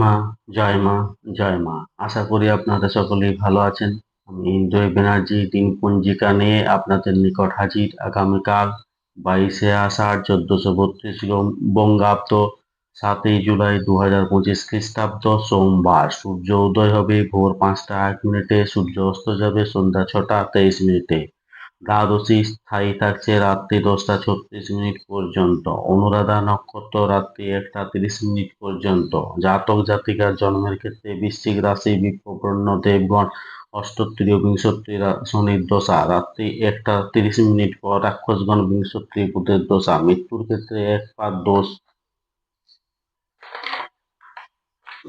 মা, জয় মা জয় মা। আশা করি আপনারা সকলেই ভালো আছেন। আমি ইন্দ্রয় ব্যানার্জি দিন পঞ্জিকা নিয়ে আপনাদের নিকট হাজির। আগামীকাল বাইশে আষাঢ় চোদ্দশো বত্রিশ বঙ্গাব্দ সাতই জুলাই দু হাজার পঁচিশ খ্রিস্টাব্দ, সোমবার। সূর্য উদয় হবে ভোর পাঁচটা এক মিনিটে, সূর্য অস্ত যাবে সন্ধ্যা ছটা তেইশ মিনিটে। দ্বাদশী স্থায়ী থাকছে রাত্রি দশটা ছত্রিশ মিনিট পর্যন্ত, অনুরাধা নক্ষত্র রাত্রি একটা তিরিশ মিনিট পর্যন্ত। জাতক জাতিকার জন্মের ক্ষেত্রে বৃশ্চিক রাশি, বিপ্রপন্ন দেবগণ অষ্টোত্তরীয় বিংশোত্তরী শনির দশা, রাত্রি একটা তিরিশ মিনিট পর রাক্ষসগণ বিংশোত্তরী বুধের দশা, মৃত্যুর ক্ষেত্রে এক পার দোষ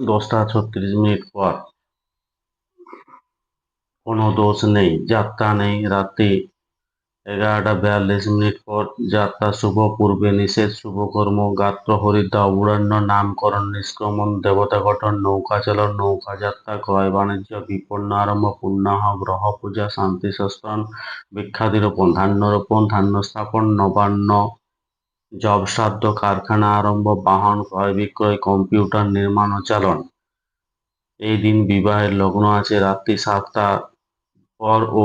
দশটা ছত্রিশ মিনিট পর। কোনো দোষ নেই, যাত্রা নেই, রাত্রি এগারোটা বিয়াল্লিশ মিনিট পর যাত্রা শুভ, পূর্বে নিষেধ, শুভকর্ম, গাত্র হরিদ্রা অবুড়ান্য নামকরণ, নিষ্ক্রমণ, দেবতা গঠন, নৌকা চালন, নৌকা যাত্রা, ক্রয় বাণিজ্য, বিপন্ন আরম্ভ পূর্ণাহ গ্রহ পূজা, শান্তি সস্তান বিখ্যাতি রোপণ ধান্য রোপণ ধান্য স্থাপন, নবান্ন, জব শ্রাদ্ধ কারখানা আরম্ভ, বাহন, ক্রয় বিক্রয়, কম্পিউটার নির্মাণ ও চালন। এই দিন বিবাহের লগ্ন আছে, রাত্রি সাতটা পর ও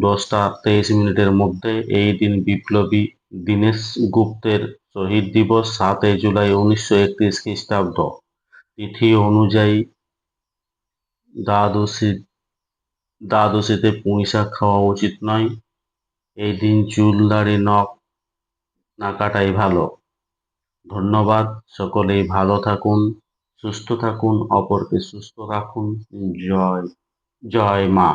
দশটা তেইশ মিনিটের মধ্যে এই দিন বিপ্লবী দীনেশ গুপ্তের শহীদ দিবস, সাতই জুলাই উনিশশো একত্রিশ খ্রিস্টাব্দ। তিথি অনুযায়ী দ্বাদশী, দ্বাদশীতে পুঁই শাক খাওয়া উচিত নয়। এই দিন চুল দাড়ি নখ না কাটাই ভালো। ধন্যবাদ, সকলেই ভালো থাকুন, সুস্থ থাকুন, অপরকে সুস্থ রাখুন। জয় জয় মা।